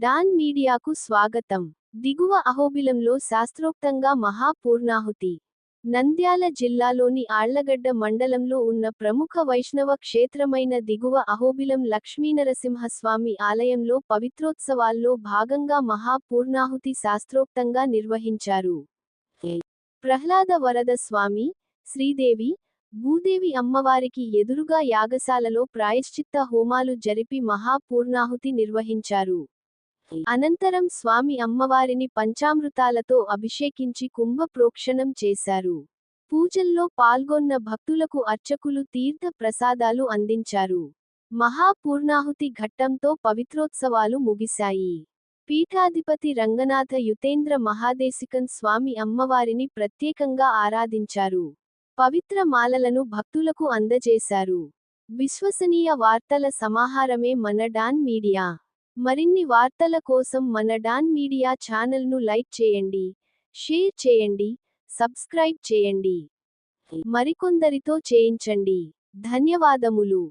Don మీడియాకు స్వాగతం. దిగువ అహోబిలంలో శాస్త్రోక్తంగా మహాపూర్ణాహుతి. నంద్యాల జిల్లాలోని ఆళ్ళగడ్డ మండలంలో ఉన్న ప్రముఖ వైష్ణవ క్షేత్రమైన దిగువ అహోబిలం లక్ష్మీనరసింహస్వామి ఆలయంలో పవిత్రోత్సవాల్లో భాగంగా మహాపూర్ణాహుతి శాస్త్రోక్తంగా నిర్వహించారు. ప్రహ్లాద వరద స్వామి శ్రీదేవి భూదేవి అమ్మవారికి ఎదురుగా యాగశాలలో ప్రాయశ్చిత్త హోమాలు జరిపి మహాపూర్ణాహుతి నిర్వహించారు. అనంతరం స్వామి అమ్మవారిని పంచామృతాలతో అభిషేకించి కుంభ ప్రోక్షణం చేశారు. పూజల్లో పాల్గొన్న భక్తులకు అర్చకులు తీర్థ ప్రసాదాలు అందించారు. మహాపూర్ణాహుతి ఘట్టంతో పవిత్రోత్సవాలు ముగిశాయి. పీఠాధిపతి రంగనాథ యుతేంద్ర మహాదేశికన్ స్వామి అమ్మవారిని ప్రత్యేకంగా ఆరాధించారు. పవిత్ర మాలలను భక్తులకు అందజేశారు. విశ్వసనీయ వార్తల సమాహారమే మన డాన్ మీడియా. మరిన్ని వార్తల కోసం మన డాన్ మీడియా ఛానల్ను లైక్ చేయండి షేర్ చేయండి సబ్స్క్రైబ్ చేయండి. మరికొందరితో చేయించండి. ధన్యవాదములు.